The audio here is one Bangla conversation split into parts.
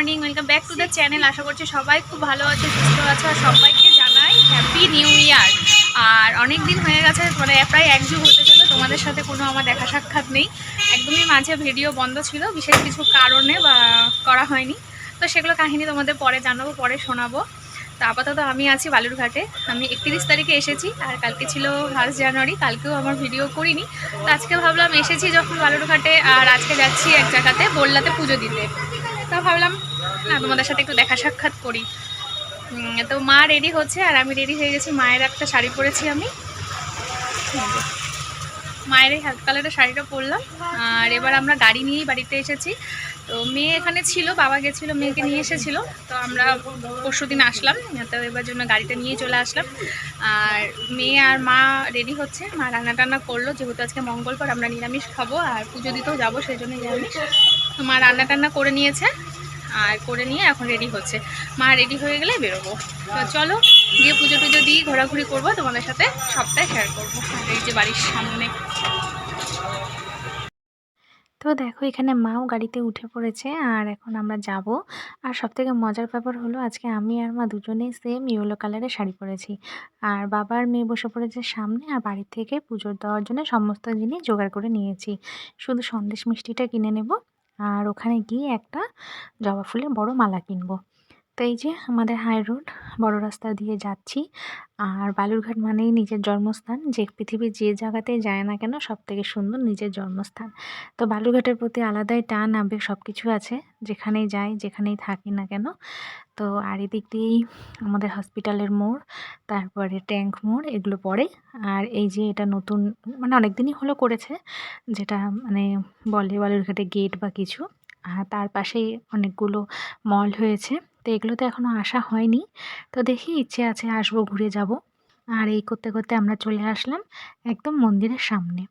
Morning, welcome back to the channel. আশা করছি সবাই খুব ভালো আছে, সুস্থ আছে। আর সবাইকে জানাই হ্যাপি নিউ ইয়ার। আর অনেক দিন হয়ে গেছে মানে প্রায় এক যুগ হতে চলো তোমাদের সাথে কোনো আমার দেখা সাক্ষাৎ নেই। একদমই মাঝে ভিডিও বন্ধ ছিল, বিশেষ কিছু কারণে বা করা হয়নি। তো সেগুলো কাহিনী তোমাদের পরে জানাব, পরে শোনাবো। তো আপাতত আমি আছি বালুরঘাটে। আমি একত্রিশ তারিখে এসেছি, আর কালকে ছিল ফার্স্ট জানুয়ারি, কালকেও আমার ভিডিও করিনি। তো আজকে ভাবলাম এসেছি যখন বালুরঘাটে, আর আজকে যাচ্ছি এক জায়গাতে, বললাতে পুজো দিতে। তা ভাবলাম, না, তোমাদের সাথে একটু দেখা সাক্ষাৎ করি। তো মা রেডি হচ্ছে আর আমি রেডি হয়ে গেছি। মায়ের একটা শাড়ি পরেছি আমি। মায়ের এই হালকা কালারের শাড়িটা পরলাম। আর এবার আমরা গাড়ি নিয়েই বাড়িতে এসেছি। তো মেয়ে এখানে ছিল, বাবা গেছিল, মেয়েকে নিয়ে এসেছিল। তো আমরা পরশু দিন আসলাম। তো এবার জন্য গাড়িটা নিয়ে চলে আসলাম। আর মেয়ে আর মা রেডি হচ্ছে। মা রান্না টান্না করল। যেহেতু আজকে মঙ্গলবার, আমরা নিরামিষ খাব আর পুজো দিতেও যাব, সেই জন্য নিরামিষ। মা রান্না টান্না করে নিয়েছে আর করে নিয়ে এখন রেডি হচ্ছে। মা রেডি হয়ে গেলে বেরোবো। তো চলো গিয়ে পুজো টুজো দিয়ে ঘোরাঘুরি করব, তোমাদের সাথে সবটাই শেয়ার করব। এই যে বাড়ির সামনে। তো দেখো, এখানে মাও গাড়িতে উঠে পড়েছে আর এখন আমরা যাব। আর সবথেকে মজার ব্যাপার হলো, আজকে আমি আর মা দুজনেই সেম ইয়েলো কালারের শাড়ি পরেছি। আর বাবার মেয়ে বসে পড়েছে সামনে আর বাড়ি থেকে পুজোর দেওয়ার জন্য সমস্ত জিনিস জোগাড় করে নিয়েছি। শুধু সন্দেশ মিষ্টিটা কিনে নেব। আর ওখানে গিয়ে একটা জবা ফুলের বড় মালা কিনবো। তো এই যে আমাদের হাই রোড বড় রাস্তা দিয়ে যাচ্ছি। আর বালুরঘাট মানেই নিজের জন্মস্থান। যে পৃথিবীর যে জায়গাতে যায় না কেন সব থেকে সুন্দর নিজের জন্মস্থান। তো বালুরঘাটের প্রতি আলাদাই টান, আবেগ সব কিছু আছে। যেখানেই যাই, যেখানেই থাকি না কেন। তো আর এদিক দিয়েই আমাদের হসপিটালের মোড়, তারপরে ট্যাঙ্ক মোড়, এগুলো পড়ে। আর এই যে এটা নতুন মানে অনেক দিনই হলো করেছে, যেটা মানে বলে বালুরঘাটে গেট বা কিছু। আর তার পাশেই অনেকগুলো মল হয়েছে। তো এগুলোতে এখনও আসা হয়নি। তো দেখি ইচ্ছে আছে আসব, ঘুরে যাব। আর এই করতে করতে আমরা চলে আসলাম একদম মন্দিরের সামনে।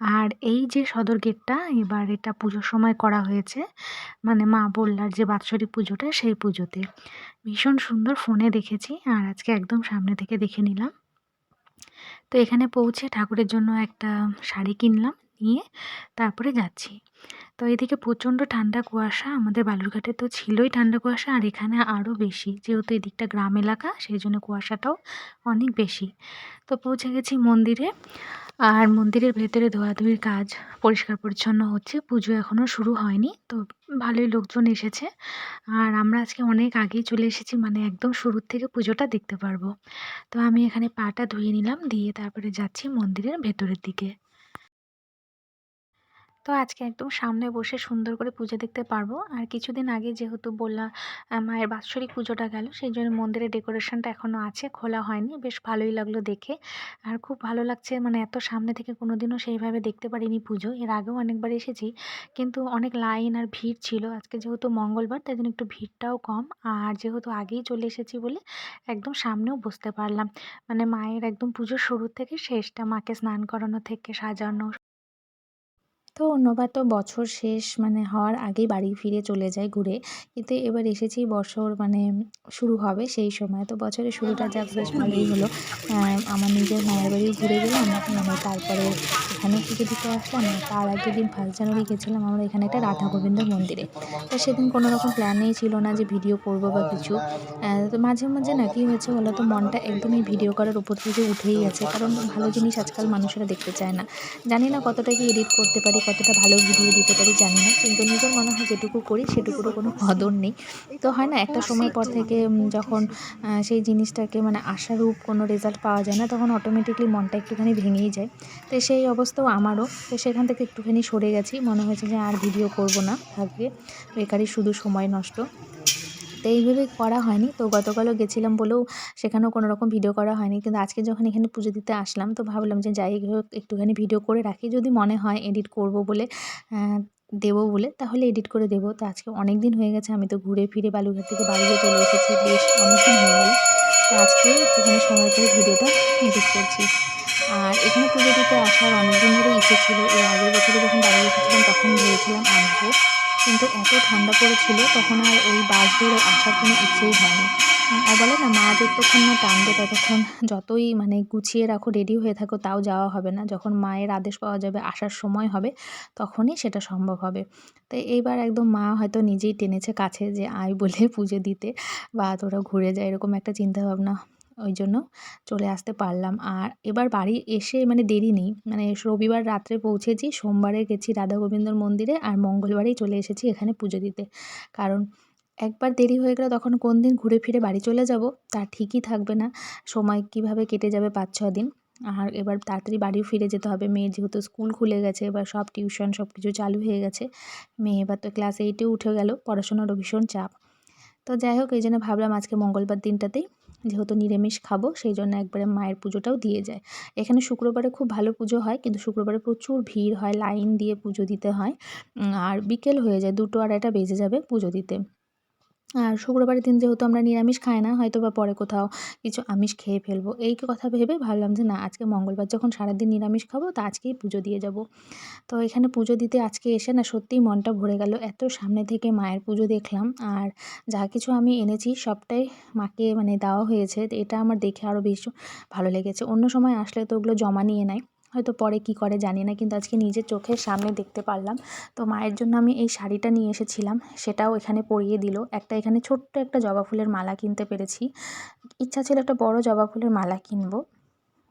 আর এই যে সদর গেটটা এবার এটা পুজোর সময় করা হয়েছে। মানে মা বললার যে বাৎসরিক পুজোটা, সেই পুজোতে। ভীষণ সুন্দর ফোনে দেখেছি আর আজকে একদম সামনে থেকে দেখে নিলাম। তো এখানে পৌঁছে ঠাকুরের জন্য একটা শাড়ি কিনলাম, নিয়ে তারপরে যাচ্ছি। তো এদিকে প্রচণ্ড ঠান্ডা কুয়াশা, আমাদের বালুরঘাটে তো ছিলই ঠান্ডা কুয়াশা, আর এখানে আরও বেশি। যেহেতু এদিকটা গ্রাম এলাকা, সেই জন্য কুয়াশাটাও অনেক বেশি। তো পৌঁছে গেছি মন্দিরে, আর মন্দিরের ভেতরে ধোয়াধুয়ির কাজ পরিষ্কার পরিচ্ছন্ন হচ্ছে, পুজো এখনও শুরু হয়নি, তো ভালোই লোকজন এসেছে। আর আমরা আজকে অনেক আগেই চলে এসেছি মানে একদম শুরুর থেকে পুজোটা দেখতে পারব। তো আমি এখানে পাটা ধুয়ে নিলাম, দিয়ে তারপরে যাচ্ছি মন্দিরের ভেতরের দিকে। তো আজকে একদম সামনে বসে সুন্দর করে পুজো দেখতে পারব। আর কিছুদিন আগে যেহেতু বললাম মায়ের বাৎসরিক পুজোটা গেল সেই জন্য মন্দিরের ডেকোরেশনটা এখনও আছে, খোলা হয়নি। বেশ ভালোই লাগল দেখে। আর খুব ভালো লাগছে মানে এত সামনে থেকে কোনোদিনও সেইভাবে দেখতে পারিনি পুজো। এর আগেও অনেকবার এসেছি, কিন্তু অনেক লাইন আর ভিড় ছিল। আজকে যেহেতু মঙ্গলবার, তাই জন্য একটু ভিড়টাও কম। আর যেহেতু আগেই চলে এসেছি বলে একদম সামনেও বসতে পারলাম। মানে মায়ের একদম পুজোর শুরু থেকে শেষটা, মাকে স্নান করানো থেকে সাজানো তো অন্যবার তো বছর শেষ মানে হওয়ার আগেই বাড়ি ফিরে চলে যাই ঘুরে। কিন্তু এবার এসেছি বছর মানে শুরু হবে সেই সময়। তো বছরের শুরুটা যাক, বেশ ভালোই হলো। আমার নিজের মায়ের বাড়িও ঘুরে গেলাম মানে তারপরে এখানে পুজো দিতে আসলাম। তার আগের দিন ফার্স্ট জানুয়ারি গেছিলাম আমরা এখানে একটা রাধা গোবিন্দ মন্দিরে। তো সেদিন কোনো রকম প্ল্যানেই ছিল না যে ভিডিও করব বা কিছু। তো মাঝে মাঝে না কি হয়েছে বলো তো, মনটা একদমই ভিডিও করার উপর থেকে উঠেই আছে কারণ ভালো জিনিস আজকাল মানুষেরা দেখতে চায় না। জানি না কতটা কি এডিট করতে পারি কতটা ভালো ভিডিও দিতে পারি জানি না, কিন্তু নিজের মনে হয় যেটুকু করি সেটুকুরও কোনো কদর নেই। তো হয় না, একটা সময় পর থেকে যখন সেই জিনিসটাকে মানে আশারূপ কোনো রেজাল্ট পাওয়া যায় না, তখন অটোমেটিকলি মনটা একটুখানি ভেঙেই যায়। তো সেই অবস্থাও আমারও। তো সেখান থেকে একটুখানি সরে গেছি, মনে হয়েছে যে আর ভিডিও করব না থাকবে বেকারই শুধু সময় নষ্ট। তো এইভাবে করা হয়নি। তো গতকালও গেছিলাম বলেও সেখানেও কোনো রকম ভিডিও করা হয়নি। কিন্তু আজকে যখন এখানে পুজো দিতে আসলাম, তো ভাবলাম যে যাই হোক, একটুখানি ভিডিও করে রাখি। যদি মনে হয় এডিট করব বলে দেবো বলে, তাহলে এডিট করে দেবো। তো আজকে অনেক দিন হয়ে গেছে, আমি তো ঘুরে ফিরে বালুঘাট থেকে বাড়িতে চলে এসেছি। বেশ অনেক দিন হয়ে গেল। তো আজকে একটুখানি সময় করে ভিডিওটা এডিট করছি। আর এখানে পুজো দিতে আসার অনেক দিন ধরে ইচ্ছে ছিল। এর আগের বছরে যখন বাড়ি এসেছিলাম, তখন ভেবেছিলাম আসব কিন্তু এত ঠান্ডা পড়েছিল তখন আর ওই বাস ধরে আসার কোনো ইচ্ছেই হয়নি। আর বলে না, মা যতক্ষণ না টানবে ততক্ষণ যতই মানে গুছিয়ে রাখো রেডি হয়ে থাকো, তাও যাওয়া হবে না। যখন মায়ের আদেশ পাওয়া যাবে, আসার সময় হবে, তখনই সেটা সম্ভব হবে। তো এইবার একদম মা হয়তো নিজেই টেনেছে কাছে যে, আয় বলে পুজো দিতে বা তোরা ঘুরে যায় এরকম একটা চিন্তাভাবনা ওই জন্য চলে আসতে পারলাম। আর এবার বাড়ি এসে মানে দেরি নেই। মানে রবিবার রাত্রে পৌঁছেছি, সোমবারে গেছি রাধা গোবিন্দর মন্দিরে আর মঙ্গলবারেই চলে এসেছি এখানে পুজো দিতে। কারণ একবার দেরি হয়ে গেলে তখন কোন দিন ঘুরে ফিরে বাড়ি চলে যাব তা ঠিকই থাকবে না। সময় কীভাবে কেটে যাবে পাঁচ, ছ দিন। আর এবার তাড়াতাড়ি বাড়িও ফিরে যেতে হবে। মেয়ের যেহেতু স্কুল খুলে গেছে, এবার সব টিউশন সব কিছু চালু হয়ে গেছে। মেয়ে এবার তো ক্লাস এইটে উঠে গেল, পড়াশোনারও ভীষণ চাপ। তো যাই হোক, এই জন্য ভাবলাম আজকে মঙ্গলবার দিনটাতেই যেহেতু নিরামিষ খাব সেই জন্য একবারে মায়ের পুজোটাও দিয়ে যায়। এখানে শুক্রবারে খুব ভালো পুজো হয়, কিন্তু শুক্রবারে প্রচুর ভিড় হয়, লাইন দিয়ে পুজো দিতে হয়। আর বিকেল হয়ে যায়, দুটো আড়াইটা বেজে যাবে পুজো দিতে। আর শুক্রবারের দিন যেহেতু আমরা নিরামিষ খাই না হয়তো বা পরে কোথাও কিছু আমিষ খেয়ে ফেলব। এই কথা ভেবে ভাবলাম যে না, আজকে মঙ্গলবার যখন সারাদিন নিরামিষ খাব, তা আজকেই পুজো দিয়ে যাব। তো এখানে পুজো দিতে আজকে এসে না সত্যিই মনটা ভরে গেল। এত সামনে থেকে মায়ের পুজো দেখলাম আর যা কিছু আমি এনেছি সবটাই মাকে মানে দেওয়া হয়েছে। এটা আমার দেখে আরও বেশি ভালো লেগেছে। অন্য সময় আসলে তো ওগুলো জমা নিয়ে নেয়। হয়তো পরে কি করে জানি না, কিন্তু আজকে নিজের চোখের সামনে দেখতে পারলাম। তো মায়ের জন্য আমি এই শাড়িটা নিয়ে এসেছিলাম, সেটাও এখানে পরিয়ে দিল। একটা এখানে ছোট্ট একটা জবা ফুলের মালা কিনতে পেরেছি। ইচ্ছা ছিল একটা বড় জবা ফুলের মালা কিনবো।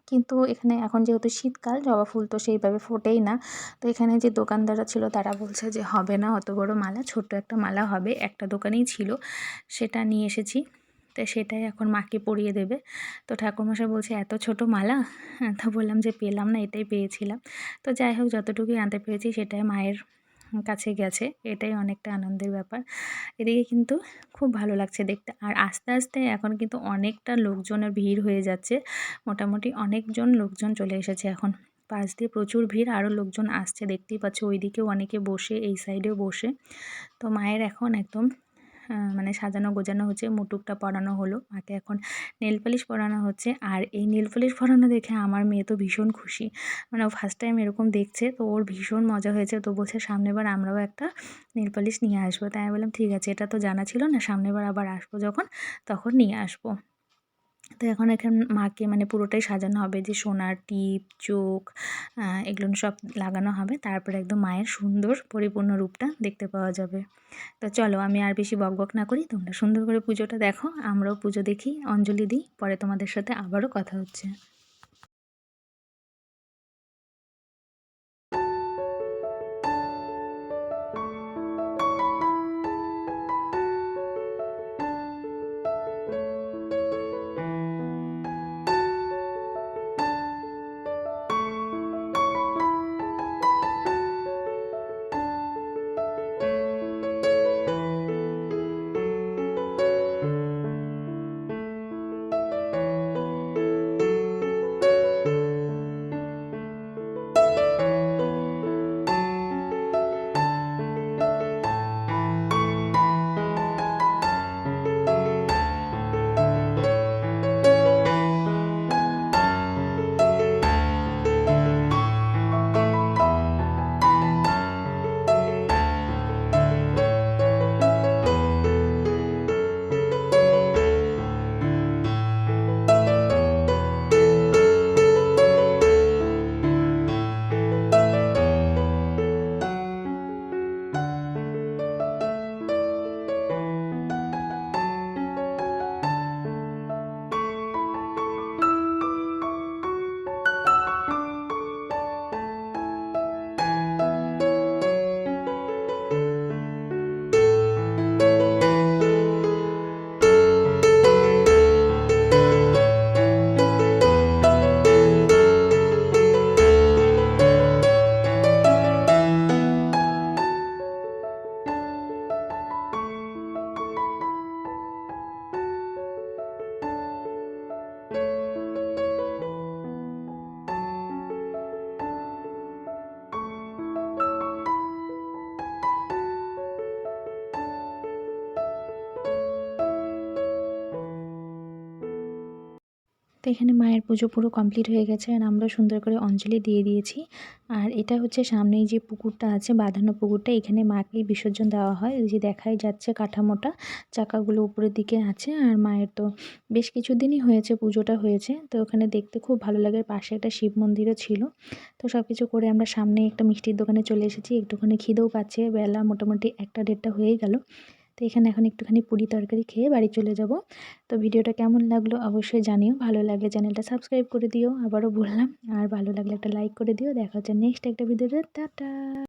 কিন্তু এখানে এখন যেহেতু শীতকাল, জবা ফুল তো সেইভাবে ফোটেই না। তো এখানে যে দোকানদাররা ছিল, তারা বলছে যে, হবে না, অত বড় মালা, ছোট্ট একটা মালা হবে। একটা দোকানেই ছিল, সেটা নিয়ে এসেছি। তো সেটাই এখন মাকে পরিয়ে দেবে। তো ঠাকুরমশাই বলছে এত ছোট মালা? হ্যাঁ, তো বললাম যে পেলাম না এটাই পেয়েছিলাম। তো যাই হোক যতটুকুই আনতে পেরেছি সেটাই মায়ের কাছে গেছে। এটাই অনেকটা আনন্দের ব্যাপার। এদিকে কিন্তু খুব ভালো লাগছে দেখতে। আর আস্তে আস্তে এখন কিন্তু অনেকটা লোকজনের ভিড় হয়ে যাচ্ছে। মোটামুটি অনেকজন লোকজন চলে এসেছে এখন। পাশ দিয়ে প্রচুর ভিড় আরও লোকজন আসছে। দেখতেই পাচ্ছ ওইদিকেও অনেকে বসে এই সাইডেও বসে। তো মায়ের এখন একদম মানে সাজানো গোজানো হচ্ছে, মুটুকটা পরানো হলো, মাকে এখন নেল পালিশ পরানো হচ্ছে। আর এই নেল পালিশ পরানো দেখে আমার মেয়ে তো ভীষণ খুশি। মানে ও ফার্স্ট টাইম এরকম দেখছে, তো ওর ভীষণ মজা হয়েছে। তো বলছে সামনেবার আমরাও একটা নেল পালিশ নিয়ে আসব। তাই আমি বললাম, ঠিক আছে। এটা তো জানা ছিল না সামনেবার আবার আসব যখন, তখন নিয়ে আসব। তো এখন এখানে মাকে মানে পুরোটাই সাজানো হবে যে সোনার টিপ, চোখ এগুলো সব লাগানো হবে। তারপরে একদম মায়ের সুন্দর পরিপূর্ণ রূপটা দেখতে পাওয়া যাবে। তো চলো আমি আর বেশি বকবক না করি, তোমরা সুন্দর করে পুজোটা দেখো, আমরাও পুজো দেখি, অঞ্জলি দিই, পরে তোমাদের সাথে আবারও কথা হচ্ছে। তো এখানে মায়ের পুজো পুরো কমপ্লিট হয়ে গেছে আর আমরা সুন্দর করে অঞ্জলি দিয়ে দিয়েছি। আর এটা হচ্ছে সামনেই যে পুকুরটা আছে, বাঁধানো পুকুরটা, এখানে মাকে বিসর্জন দেওয়া হয়। ওই যে দেখাই যাচ্ছে কাঠামোটা, চাকাগুলো উপরের দিকে আছে আর মায়ের তো বেশ কিছুদিনই হয়েছে, পুজোটা হয়েছে। তো ওখানে দেখতে খুব ভালো লাগে পাশে একটা শিব মন্দিরও ছিল। তো সব কিছু করে আমরা সামনে একটা মিষ্টির দোকানে চলে এসেছি। একটুখানি খিদেও পাচ্ছে, বেলা মোটামুটি একটা দেড়টা হয়েই গেল। তো এখানে এখন একটুখানি পুরি তরকারি খেয়ে বাড়ি চলে যাব। তো ভিডিওটা কেমন লাগল অবশ্যই জানিও। ভালো লাগলে চ্যানেলটা সাবস্ক্রাইব করে দিও। আবারও বললাম, আর ভালো লাগলে একটা লাইক করে দিও। দেখা হচ্ছে নেক্সট একটা ভিডিওতে টাটা!